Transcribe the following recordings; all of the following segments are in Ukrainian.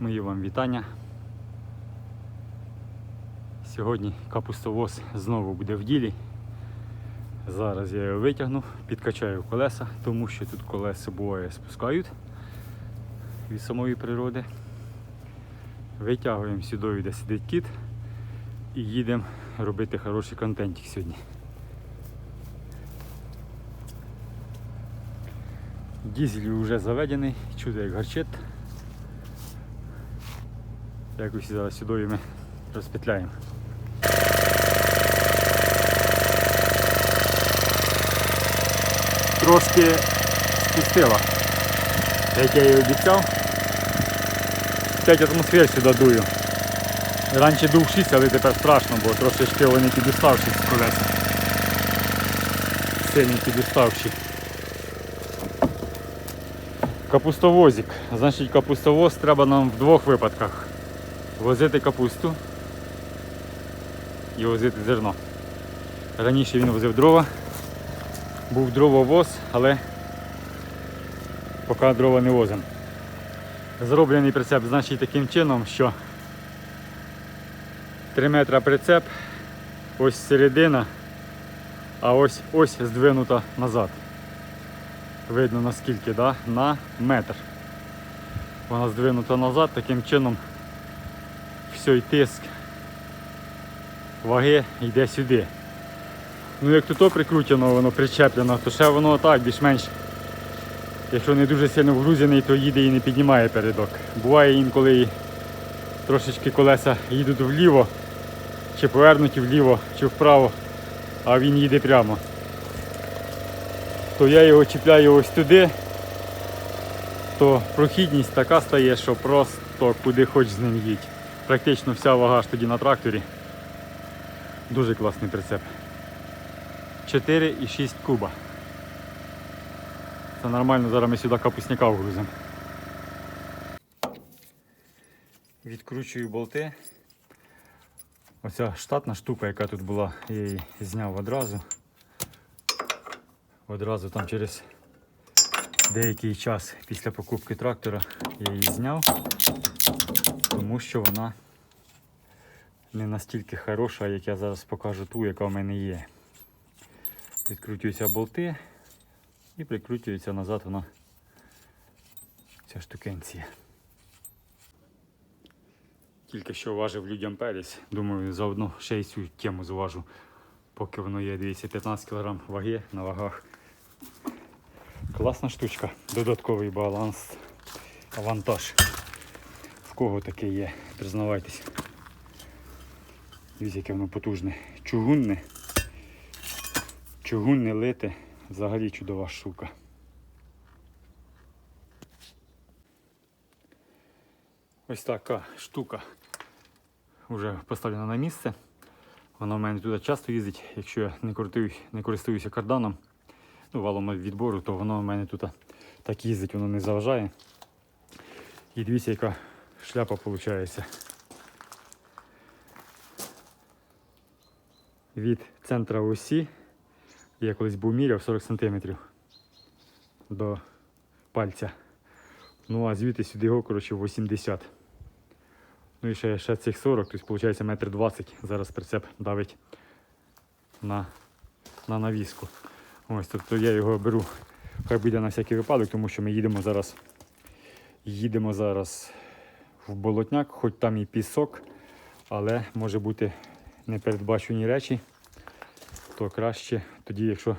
Мої вам вітання. Сьогодні капустовоз знову буде в ділі. Зараз я його витягну, підкачаю колеса, тому що тут колеса буває спускають від самої природи. Витягуємо сюди, де сидить кіт, і їдемо робити хороший контентик сьогодні. Дізель вже заведений, чудо як гарчить. Якось зараз сюди ми розпетляємо. Трошки спустила, як я і обіцяв. 5 атмосфер сюди дую. Раніше дув 6, але тепер страшно, бо трошечки вони підуставші з колеса. Сильно підуставші. Капустовозик. Значить, капустовоз треба нам в двох випадках. Возити капусту і возити зерно. Раніше він возив дрова, був дрововоз, але поки дрова не возимо. Зроблений прицеп значить таким чином, що 3 метра прицеп, ось середина, а ось ось здвинута назад. Видно наскільки, да? на метр. Вона здвинута назад, таким чином все тиск ваги йде сюди. Ну як тут то прикручено, воно причеплено, то ще воно так більш-менш. Якщо не дуже сильно вгрузений, то їде і не піднімає передок. Буває інколи і трошечки колеса їдуть вліво, чи повернуті вліво, чи вправо, а він їде прямо. То я його чіпляю ось туди, то прохідність така стає, що просто куди хоч з ним їдь. Практично вся вага ж тоді на тракторі. Дуже класний прицеп. 4,6 куба. Це нормально, зараз ми сюди капусняка вгрузимо. Відкручую болти. Оця штатна штука, яка тут була, я її зняв одразу. Одразу там через деякий час після покупки трактора я її зняв, тому що вона не настільки хороша, як я зараз покажу ту, яка в мене є. Відкручуються болти і прикручується назад вона ця штукенція. Тільки що важив людям перець. Думаю, заодно ще й цю тему зважу, поки воно є 215 кг ваги на вагах. Класна штучка, додатковий баланс, авантаж. Кого таке є, признавайтесь. Дивіться, яке воно потужне. Чугунне. Чугунне лите. Взагалі чудова штука. Ось така штука вже поставлена на місце. Вона в мене туди часто їздить, якщо я не, користуюсь, не користуюся карданом, ну, валом відбору, то воно в мене тут так їздить, воно не заважає. І дивіться, яка шляпа виходить. Від центра осі, я колись був міряв 40 см до пальця. Ну а звідти сюди його, коротше, 80 Ну і ще, ще цих 40, тобто виходить метр 20. Зараз прицеп давить на, на навіску. Ось, тобто я його беру, хай буде на всякий випадок, тому що ми їдемо зараз, їдемо зараз в болотняк, хоч там і пісок, але може бути непередбачені речі, то краще тоді, якщо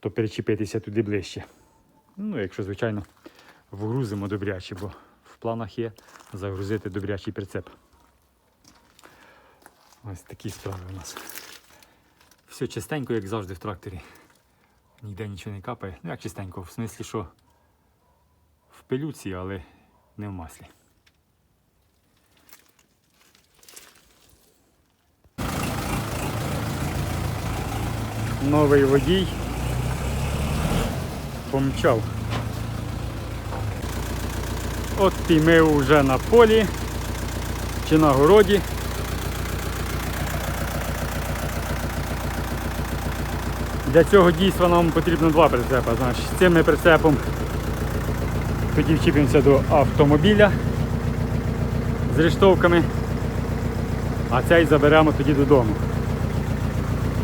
то перечепитися туди ближче. Ну, якщо, звичайно, вгрузимо добряче, бо в планах є загрузити добрячий прицеп. Ось такі справи у нас. Все чистенько, як завжди в тракторі. Ніде нічого не капає. Ну як чистенько, в смислі, що в пилюці, але не в маслі. Новий водій помчав. От і ми вже на полі чи на городі. Для цього дійства нам потрібно два прицепи. Значить, цим ми прицепом тоді вчіпимося до автомобіля з рештовками, а цей заберемо тоді додому.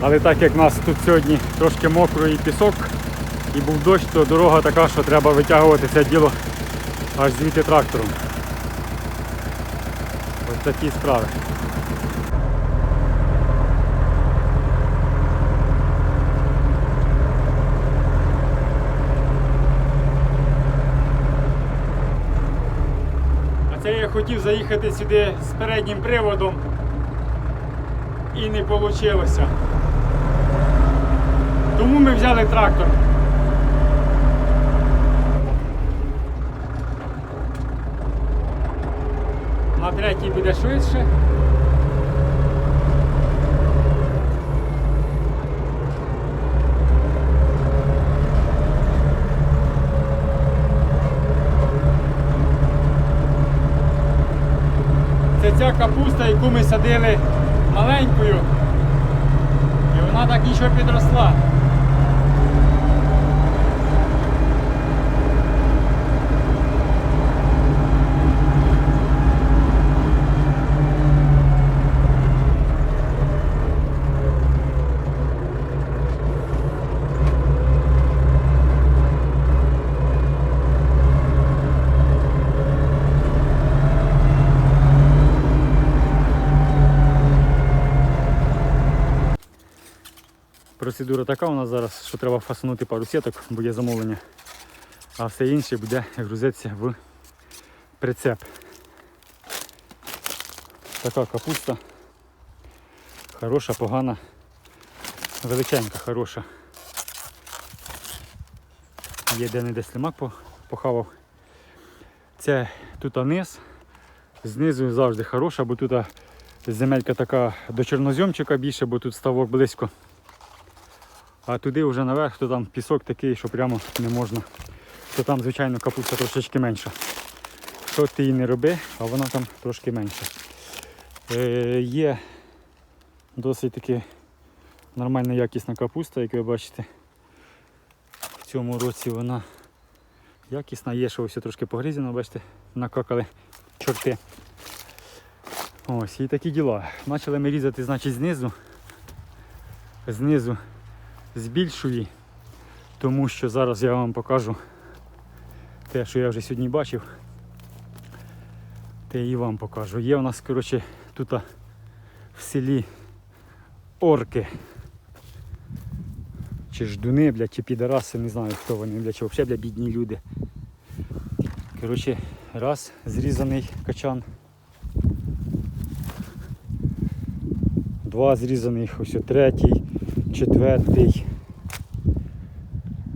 Але так як в нас тут сьогодні трошки мокро і пісок, і був дощ, то дорога така, що треба витягувати це діло аж звідти трактором. Ось такі справи. А це я хотів заїхати сюди з переднім приводом і не вийшло. Тому ми взяли трактор. На третій буде швидше. Це ця капуста, яку ми садили маленькою. І вона так нічого підросла. Процедура така у нас зараз, що треба фасонути пару сіток, бо є замовлення. А все інше буде грузитися в прицеп. Така капуста. Хороша, погана, величенька, хороша. Є де-не-де слимак похавав. Це тут низ. Знизу завжди хороша, бо тут земелька така до чорноземчика більше, бо тут ставок близько. А туди вже наверх, то там пісок такий, що прямо не можна. То там, звичайно, капуста трошечки менша. Що ти її не роби, а вона там трошки менша. Е, є досить таки нормальна якісна капуста, як ви бачите. В цьому році вона якісна, є, що ось трошки погризено, бачите, накакали чорти. Ось, і такі діла. Почали ми різати, значить, знизу. Знизу збільшую, тому що зараз я вам покажу те, що я вже сьогодні бачив. Те і вам покажу. Є у нас, коротше, тут в селі орки. Чи ждуни, блядь, чи підараси, не знаю хто вони, блядь, чи взагалі блядь, бідні люди. Коротше, раз, зрізаний качан. Два зрізаних, ось третій, четвертий,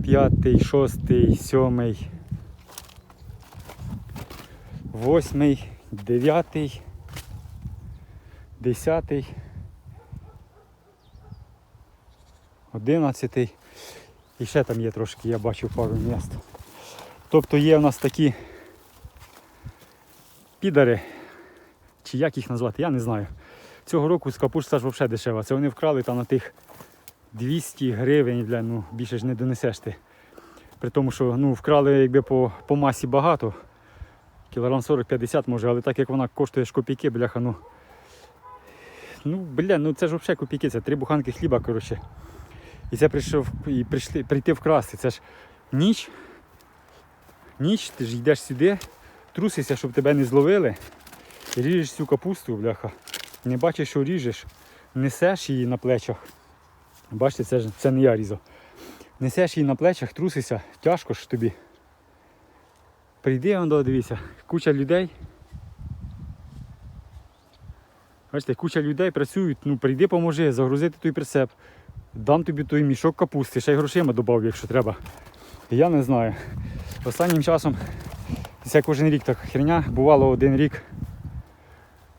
п'ятий, шостий, сьомий, восьмий, дев'ятий, десятий, одинадцятий. І ще там є трошки, я бачив пару міст. Тобто є у нас такі підари, чи як їх назвати, я не знаю. Цього року з капуста ж взагалі дешева. Це вони вкрали там на тих 200 гривень, бля, ну більше ж не донесеш ти. При тому, що ну, вкрали якби по, по масі багато. Кілограм 40-50 може, але так як вона коштує ж копійки, бляха, ну. Ну, бля, ну це ж взагалі копійки, це три буханки хліба, коротше. І це прийшов і прийшли, прийти вкрасти. Це ж ніч. Ніч, ти ж йдеш сюди, трусишся, щоб тебе не зловили. Ріжеш цю капусту, бляха. Не бачиш, що ріжеш, несеш її на плечах. Бачите, це, ж- це не я різав. Несеш її на плечах, трусишся, тяжко ж тобі. Прийди, он дивіться, куча людей. Бачите, куча людей працюють, ну прийди, поможи, загрузити той прицеп. Дам тобі той мішок капусти, ще й грошима додав, якщо треба. Я не знаю. Останнім часом, це кожен рік так херня, бувало один рік.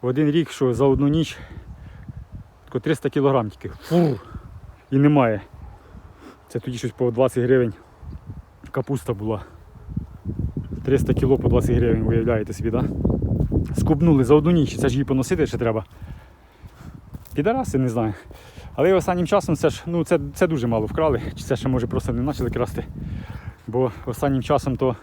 Один рік, що за одну ніч тако 300 кілограм тільки. Фу, і немає. Це тоді щось по 20 гривень капуста була. 300 кіло по 20 гривень, уявляєте собі? Да? Скубнули за одну ніч, це ж її поносити ще треба. Підараси, не знаю. Але останнім часом це ж, ну це, це дуже мало вкрали. Чи це ще може просто не почали красти. Бо останнім часом то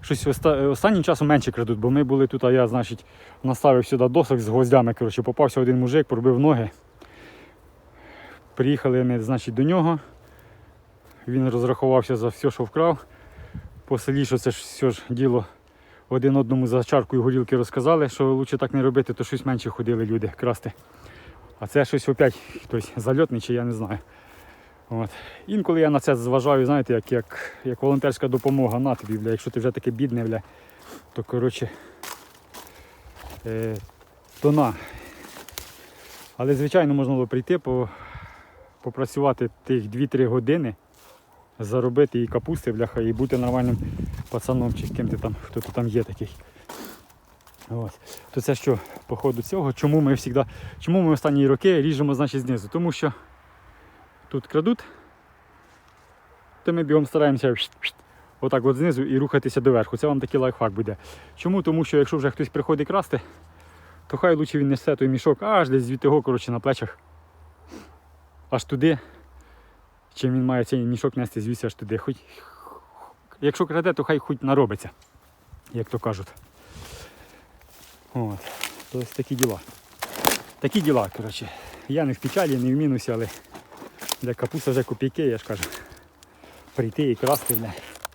щось оста- останнім часом менше крадуть, бо ми були тут, а я, значить, наставив сюди досок з гвоздями. Коротше, попався один мужик, пробив ноги. Приїхали ми, значить, до нього. Він розрахувався за все, що вкрав. По селі, що це ж все ж діло один одному за чаркою горілки розказали, що краще так не робити, то щось менше ходили люди красти. А це щось опять хтось зальотний, чи я не знаю. От. Інколи я на це зважаю, знаєте, як, як, як волонтерська допомога на тобі, бля. Якщо ти вже таке бідне, бля, то коротше. Е, то на. Але звичайно можна було прийти, попрацювати тих 2-3 години, заробити і капусти, бляха, і бути нормальним пацаном, чи ким ти там, хто ти там є такий. Ось. То це що, по ходу цього, чому ми завжди, чому ми останні роки ріжемо значить, знизу? Тому що тут крадуть, то ми бігом стараємося отак от знизу і рухатися доверху. Це вам такий лайфхак буде. Чому? Тому що якщо вже хтось приходить красти, то хай лучше він несе той мішок аж десь звідти його, коротше, на плечах. Аж туди. Чим він має цей мішок нести звідси аж туди. Хоч, якщо краде, то хай хоч наробиться, як то кажуть. От. То ось такі діла. Такі діла, коротше. Я не в печалі, не в мінусі, але для капуста вже копійки, я ж кажу. Прийти і красти, бля.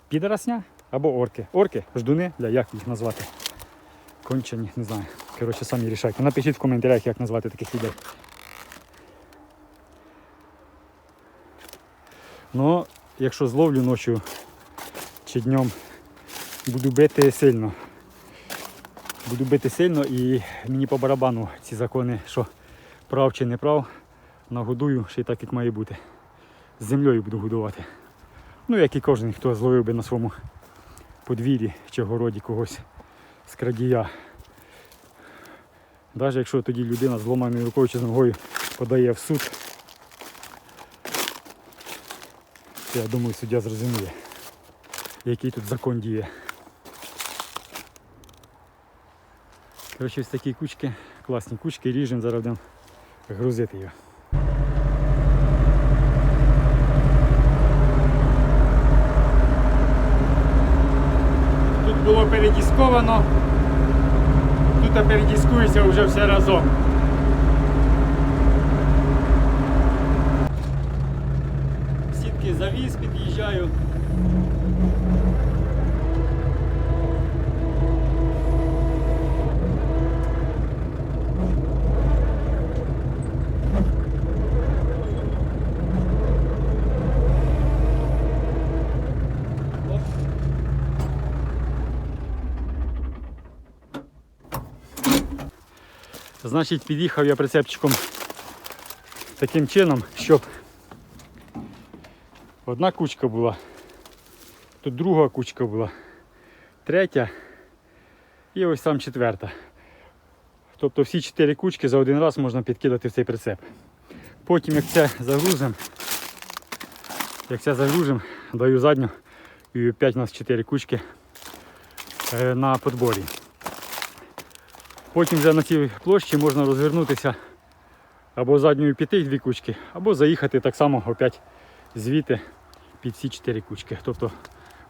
Підоросня або орки. Орки, ждуни, бля, як їх назвати? Кончені, не знаю. Коротше, самі рішайте. Напишіть в коментарях, як назвати таких людей. Ну, якщо зловлю ночі чи днем, буду бити сильно. Буду бити сильно і мені по барабану ці закони, що прав чи не прав, нагодую ще й так, як має бути. З землею буду годувати. Ну, як і кожен, хто зловив би на своєму подвір'ї чи городі когось з крадія. Навіть якщо тоді людина з зломаною рукою чи з ногою подає в суд, то я думаю, суддя зрозуміє, який тут закон діє. Коротше, ось такі кучки, класні кучки, ріжемо, зараз будемо грузити його. Тут було передісковано, тут передіскується вже все разом. Завіз, під'їжджаю. Значить, під'їхав я прицепчиком таким чином, щоб одна кучка була, тут друга кучка була, третя і ось там четверта. Тобто всі чотири кучки за один раз можна підкидати в цей прицеп. Потім як це загрузимо, як це загрузимо, даю задню і опять у нас чотири кучки е, на подборі. Потім вже на цій площі можна розвернутися або задньою піти дві кучки, або заїхати так само опять звідти під ці чотири кучки. Тобто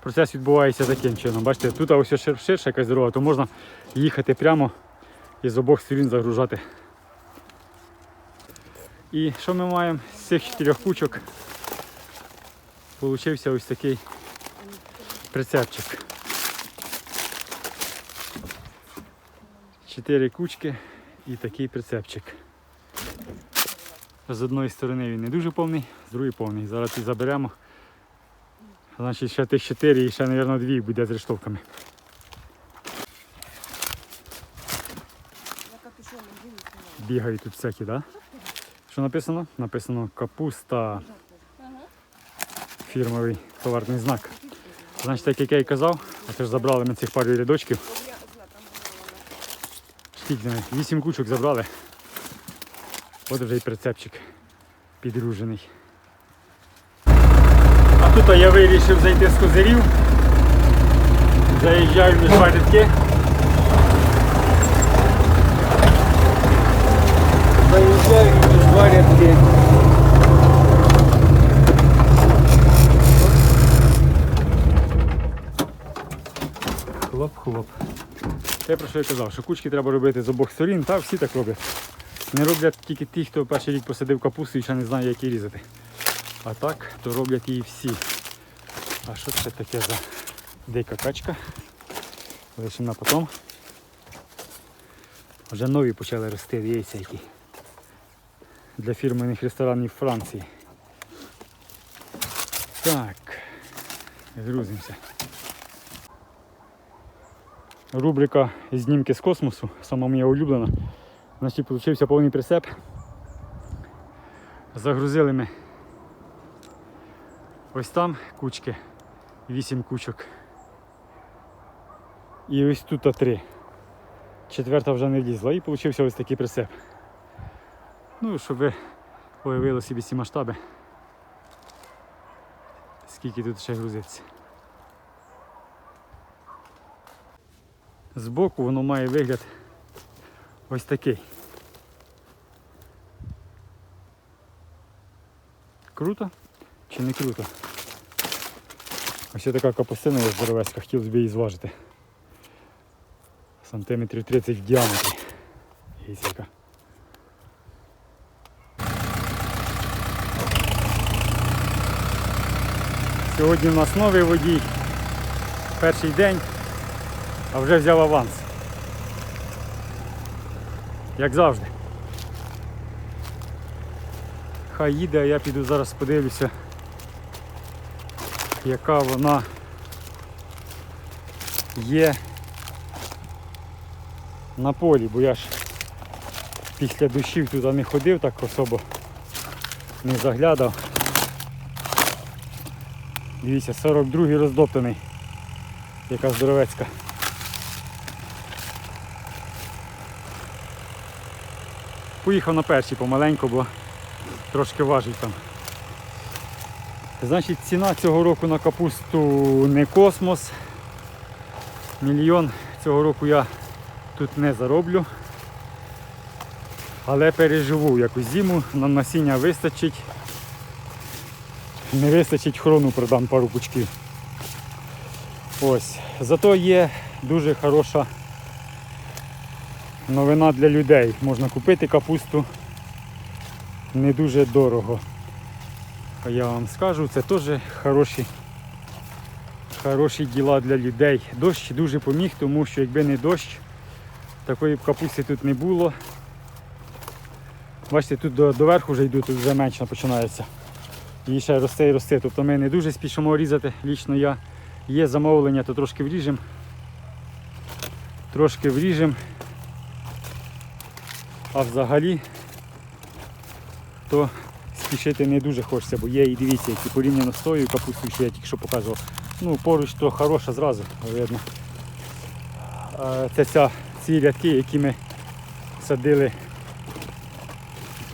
процес відбувається таким чином. Бачите, тут ось шир- ширша якась дорога, то можна їхати прямо і з обох сторін загружати. І що ми маємо з цих чотирьох кучок? Получився ось такий прицепчик. Чотири кучки і такий прицепчик. З одної сторони він не дуже повний, з другої повний. Зараз і заберемо. Значить ще тих чотири і ще, мабуть, дві буде з рештовками. Бігають тут всякі, так? Да? Що написано? Написано капуста. Фірмовий товарний знак. Значить, так як я і казав, а це ж забрали ми цих пару рядочків. Скільки ми? Вісім кучок забрали. От вже і прицепчик підгружений. Тут я вирішив зайти з козирів. Заїжджаю між два рядки. Заїжджаю між два рядки. Те, про що я казав, що кучки треба робити з обох сторін, та всі так роблять. Не роблять тільки ті, хто перший рік посадив капусту і ще не знає, як її різати. А так, то роблять її всі. А що це таке за дика качка? Лишимо потом. Вже нові почали рости, дивіться які. Для фірменних ресторанів Франції. Так, грузимося. Рубрика знімки з космосу, сама моя улюблена. Значить, получився повний прицеп. Загрузили ми ось там кучки, 8 кучок. І ось тут три. Четверта вже не влізла і получився ось такий прицеп. Ну, щоб ви уявили собі ці масштаби. Скільки тут ще грузиться. Збоку воно має вигляд ось такий. Круто чи не круто? Ось така капустина є здоровецька, хотілося б її зважити. Сантиметрів 30 в діаметрі. Дивіться. Сьогодні у нас новий водій. Перший день, а вже взяв аванс. Як завжди. Хай їде, а я піду зараз подивлюся, яка вона є на полі, бо я ж після дощів туди не ходив так особо, не заглядав. Дивіться, 42-й роздоптаний. Яка здоровецька. Поїхав на перший помаленьку, бо трошки важить там. Значить, ціна цього року на капусту не космос. Мільйон цього року я тут не зароблю. Але переживу якусь зиму, нам насіння вистачить. Не вистачить хрону, продам пару пучків. Ось. Зато є дуже хороша новина для людей. Можна купити капусту не дуже дорого. Я вам скажу, це теж хороші, хороші діла для людей. Дощ дуже поміг, тому що якби не дощ, такої б капусти тут не було. Бачите, тут до, доверху вже йду, тут вже менше починається. І ще росте і росте. Тобто ми не дуже спішимо різати. Лічно я є замовлення, то трошки вріжемо. Трошки вріжемо. А взагалі то спішити не дуже хочеться, бо є і дивіться, які порівняно з тою капустою, що я тільки що показував. Ну, поруч то хороша зразу, видно. Це ця, ці рядки, які ми садили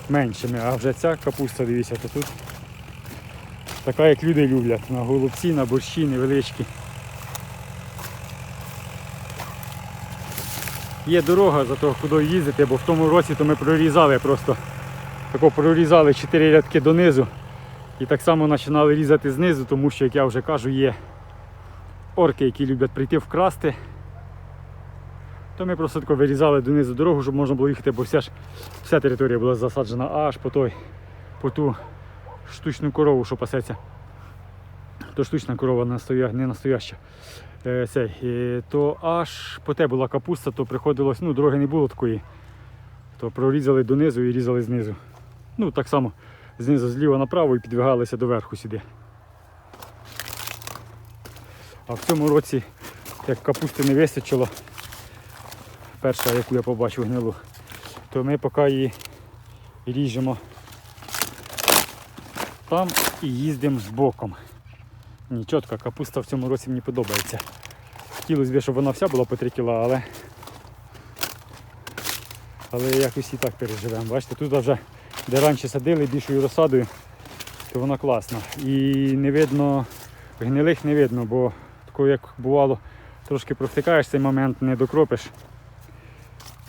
меншими, а вже ця капуста, дивіться, то тут така, як люди люблять, на голубці, на борщі невеличкі. Є дорога за того, куди їздити, бо в тому році то ми прорізали просто. Тако прорізали 4 рядки донизу і так само починали різати знизу, тому що, як я вже кажу, є орки, які люблять прийти вкрасти. То ми просто тако вирізали донизу дорогу, щоб можна було їхати, бо вся ж вся територія була засаджена аж по той, по ту штучну корову, що пасеться. То штучна корова не настояща. Е, цей, е, то аж по те була капуста, то приходилось, ну, дороги не було такої. То прорізали донизу і різали знизу. Ну, так само знизу зліва направо і підвигалися доверху сюди. А в цьому році, як капусти не вистачило, перша, яку я побачив гнилу, то ми поки її ріжемо там і їздимо з боком. Ні, чітка капуста в цьому році мені подобається. Хотілося б, щоб вона вся була по 3 кіла, але але якось і так переживемо. Бачите, тут вже де раніше садили більшою розсадою, то вона класна. І не видно, гнилих не видно, бо тако як бувало, трошки провтикаєш цей момент, не докропиш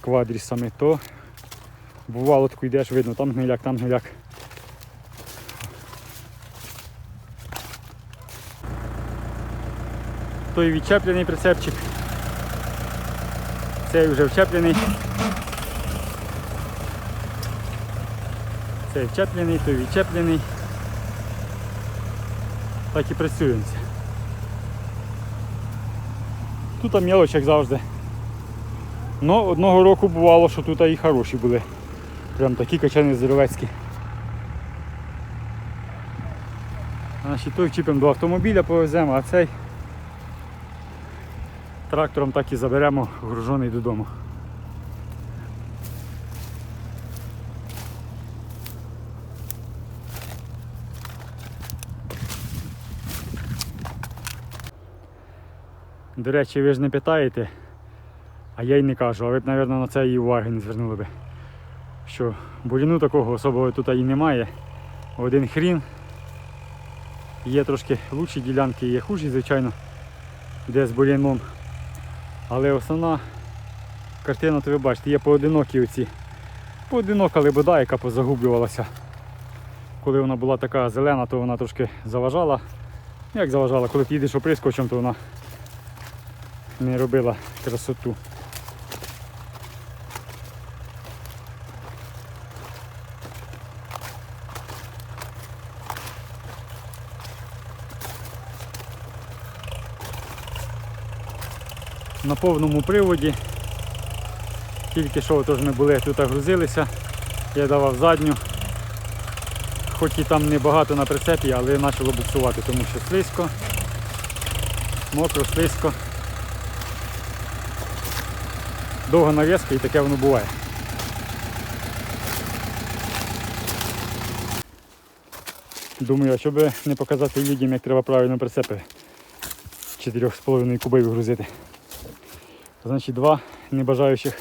квадрісами, то бувало тако йдеш, видно, там гниляк, там гниляк. Той відчеплений прицепчик. Цей вже вчеплений. Цей вчеплений, той відчеплений. Так і працюємося. Тут мелоч, як завжди. Ну, одного року бувало, що тут і хороші були. Прям такі качани здоровецькі. Значить, той чіпимо до автомобіля повеземо, а цей трактором так і заберемо гружений додому. До речі, ви ж не питаєте, а я й не кажу, а ви б, мабуть, на це і уваги не звернули би. Що буряну такого особого тут і немає. Один хрін. Є трошки лучші ділянки, є хужі, звичайно, де з буряном. Але основна картина, то ви бачите, є поодинокі оці. Поодинока лебеда, яка позагублювалася. Коли вона була така зелена, то вона трошки заважала. Як заважала, коли ти їдеш оприскувачем, то вона не робила красоту. На повному приводі. Тільки що теж ми були, тут грузилися, я давав задню. Хоч і там небагато на прицепі, але почало буксувати, тому що слизько, мокро, слизько. Довга нав'язка і таке воно буває. Думаю, а щоб не показати людям, як треба правильно прицепи 4,5 кубів грузити. Значить, два небажаючих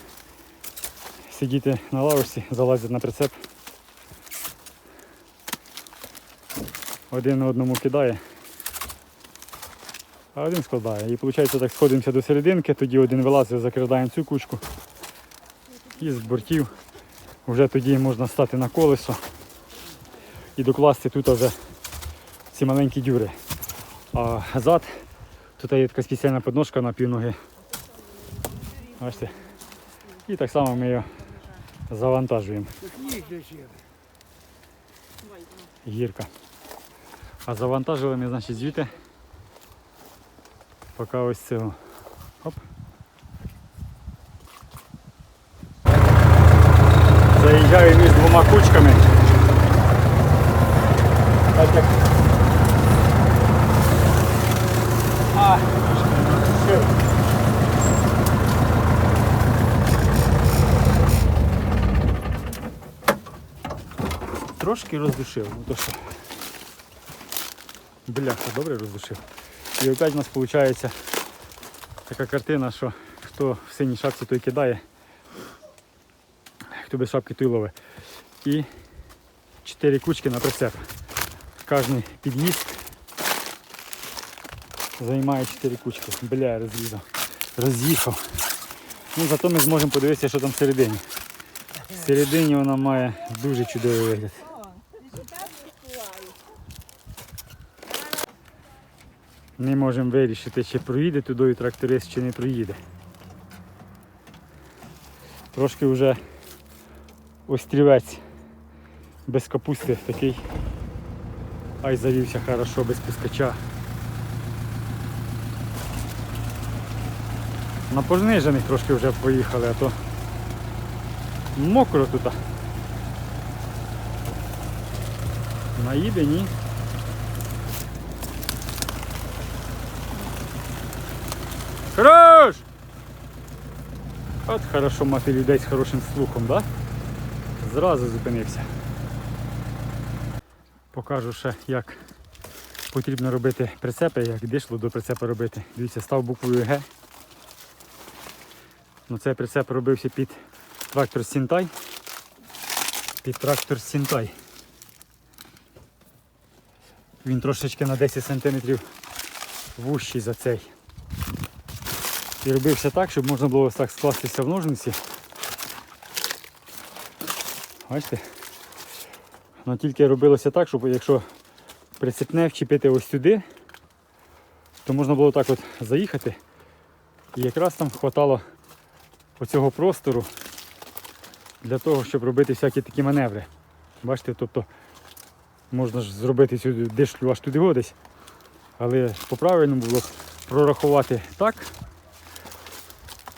сидіти на лавочці, залазять на прицеп. Один одному кидає, а один складає. І виходить так сходимося до серединки, тоді один вилазить, закидаємо цю кучку і з бортів вже тоді можна стати на колесо і докласти тут вже ці маленькі дюри. А зад, тут є така спеціальна подножка на півноги. Бачите? І так само ми його завантажуємо. Гірка. А завантажили ми, значить, звідти. Поки ось цього. Оп. Заїжджаю між двома кучками. Так як. А, Трошки роздушив, ну то що. Бляха, добре роздушив. І опять у нас виходить така картина, що хто в синій шапці, той кидає, хто без шапки, той ловить. І чотири кучки на прицеп. Кожний під'їзд займає чотири кучки. Бля, я розрізав. Роз'їхав. Ну, зато ми зможемо подивитися, що там всередині. Всередині вона має дуже чудовий вигляд. Не можемо вирішити, чи проїде туди тракторист, чи не проїде. Трошки вже острівець без капусти такий. Ай завівся хорошо без пускача. На понижених трошки вже поїхали, а то мокро тут. Наїде, ні. Хорош! От хорошо мати людей з хорошим слухом, да? Зразу зупинився. Покажу ще, як потрібно робити прицепи, як дишло до прицепа робити. Дивіться, став буквою Г. Ну, цей прицеп робився під трактор Сінтай. Під трактор Сінтай. Він трошечки на 10 см вущий за цей. І робився так, щоб можна було ось так скластися в ножниці. Бачите? Ну тільки робилося так, щоб якщо прицепне вчепити ось сюди, то можна було так от заїхати. І якраз там хватало оцього простору для того, щоб робити всякі такі маневри. Бачите, тобто можна ж зробити сюди дишлю аж туди годись. Але по-правильному було прорахувати так.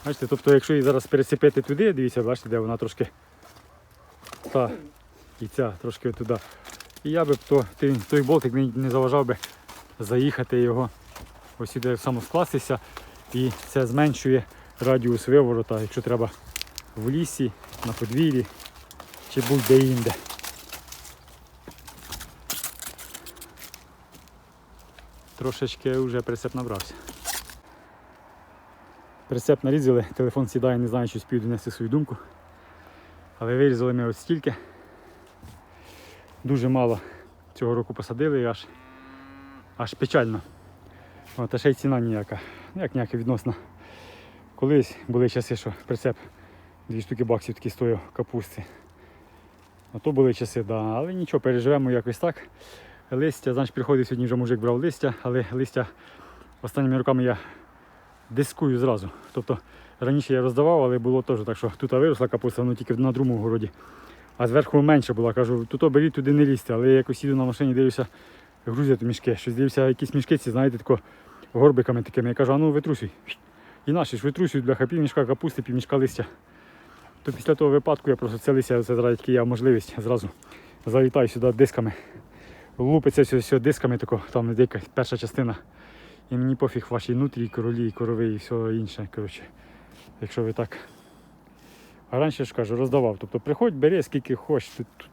Бачите, тобто, якщо її зараз пересипити туди, дивіться, бачите, де вона трошки та і ця трошки туди. І я би то, той, болтик не, заважав би заїхати його ось сюди саме скластися. І це зменшує радіус виворота, якщо треба в лісі, на подвір'ї чи будь-де інде. Трошечки вже прицеп набрався. Прицеп нарізали, телефон сідає, не знаю, чи спів донести свою думку. Але вирізали ми от стільки. Дуже мало цього року посадили і аж, аж печально. От, а ще й ціна ніяка. Ну, Як ніяка відносна. Колись були часи, що прицеп дві штуки баксів такі стояв капусти. А то були часи, да. але нічого, переживемо якось так. Листя, значить, приходить сьогодні вже мужик брав листя, але листя останніми роками я дискую зразу. Тобто раніше я роздавав, але було теж так, що тут виросла капуста, воно тільки на другому городі. А зверху менше була. Кажу, тут беріть туди не лізьте. Але я якось їду на машині, дивлюся, грузять мішки. Щось дивлюся, якісь мішки ці, знаєте, тако горбиками такими. Я кажу, а ну витрусуй. І наші ж витрусюють, бляха, півмішка капусти, півмішка листя. То після того випадку я просто це листя, це зараз тільки я можливість зразу залітаю сюди дисками. Лупиться все, все дисками, тако, там деяка перша частина. І мені пофіг ваші нутрі, королі, корови і все інше. Коротше, якщо ви так. А раніше ж кажу, роздавав. Тобто приходь, бери скільки хочеш. Тут, тут,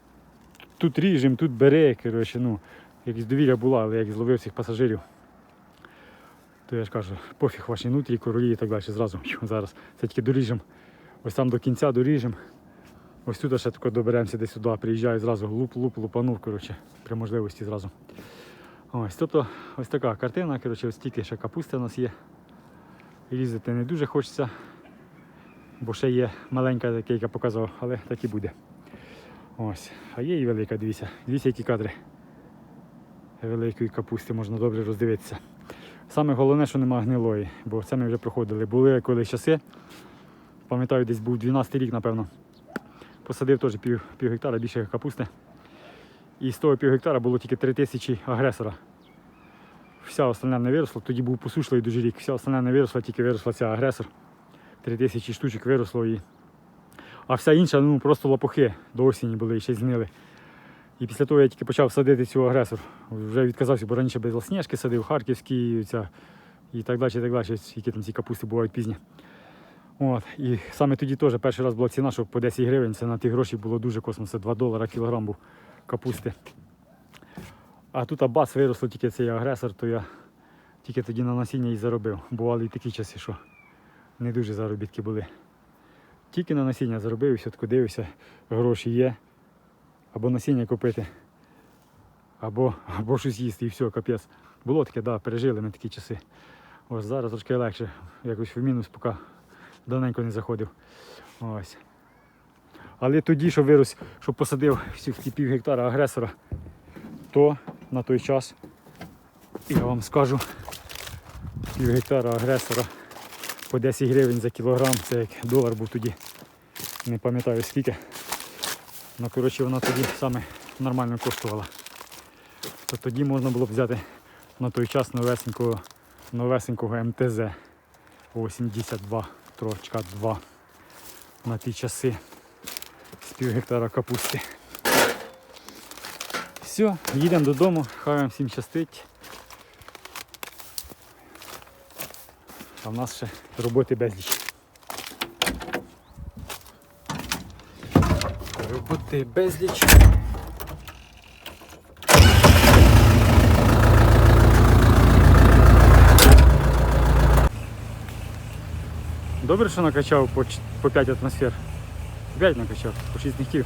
тут ріжем, тут бери. Коротше, ну, якась довіря була, але як зловив цих пасажирів, то я ж кажу, пофіг ваші нутрі, королі і так далі. Зразу зараз. Це тільки доріжем. Ось там до кінця доріжем. Ось тут ще тако доберемося десь сюди, приїжджаю зразу, луп-луп, лупанув, коротше, при можливості зразу. Ось, тобто ось така картина, коротше, ось тільки ще капуста у нас є. Різати не дуже хочеться, бо ще є маленька, як я показував, але так і буде. Ось. А є і велика, дивіться. Дивіться, які кадри великої капусти можна добре роздивитися. Саме головне, що немає гнилої, бо це ми вже проходили. Були колись часи, пам'ятаю, десь був 12 рік, напевно. Посадив теж пів, пів гектара більше капусти. І з того пів гектара було тільки 3 тисячі агресора. Вся остальна не виросла, тоді був посушливий дуже рік. Вся остальна не виросла, тільки виросла ця агресор. 3 тисячі штучок виросло. І... А вся інша ну, просто лопухи до осені були і ще й згнили. І після того я тільки почав садити цю агресор. Вже відказався, бо раніше без Ласнежки садив, Харківський ця, і так далі, і так далі, які там ці капусти бувають пізні. От. І саме тоді теж перший раз була ціна, що по 10 гривень, це на ті гроші було дуже космос, це 2 долара кілограм був капусти. А тут абас виросло тільки цей агресор, то я тільки тоді на насіння і заробив. Бували і такі часи, що не дуже заробітки були. Тільки на насіння заробив, і все таки дивився, гроші є. Або насіння купити, або, або щось їсти і все, капець. Було таке, да, пережили ми такі часи. Ось зараз трошки легше, якось в мінус, поки давненько не заходив. Ось. Але тоді, що вирос, що посадив всіх ті пів гектара агресора, то на той час, я вам скажу, пів гектара агресора по 10 гривень за кілограм, це як долар був тоді. Не пам'ятаю скільки. Ну, коротше, вона тоді саме нормально коштувала. То тоді можна було б взяти на той час новесенького, новесенького МТЗ 82 трочка 2 на ті часи пів гектара капусти. Все, їдемо додому, хай вам всім щастить. А в нас ще роботи безліч. Роботи безліч. Добре, що накачав по, ч- по 5 атмосфер. 5 накачав, по 6 днів.